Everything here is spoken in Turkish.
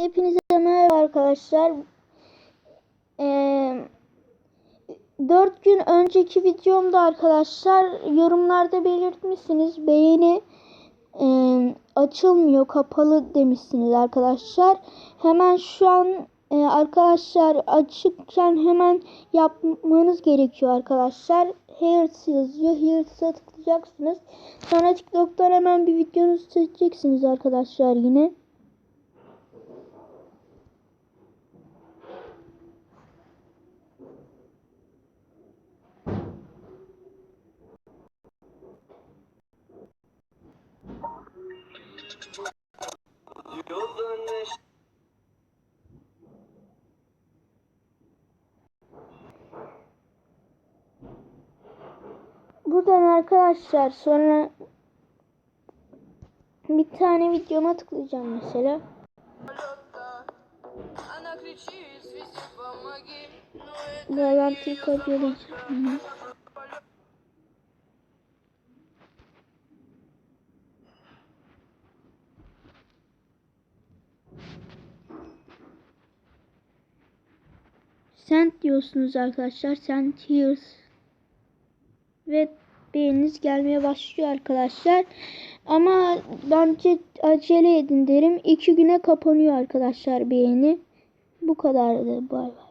Hepinize merhaba arkadaşlar. Ee, 4 gün önceki videomda arkadaşlar yorumlarda belirtmişsiniz. Beğeni e, açılmıyor, kapalı demişsiniz arkadaşlar. Hemen şu an e, arkadaşlar açıkken hemen yapmanız gerekiyor arkadaşlar. Here's yazıyor. Here's'a tıklayacaksınız. Sonra TikTok'tan hemen bir videonuzu seçeceksiniz arkadaşlar yine. buradan arkadaşlar sonra bir tane videoma tıklayacağım mesela. Bağlantıyı kopyalayacağım. Send diyorsunuz arkadaşlar. Send here's. Ve beğeniniz gelmeye başlıyor arkadaşlar. Ama bence acele edin derim. İki güne kapanıyor arkadaşlar beğeni. Bu kadardı. Bay bay.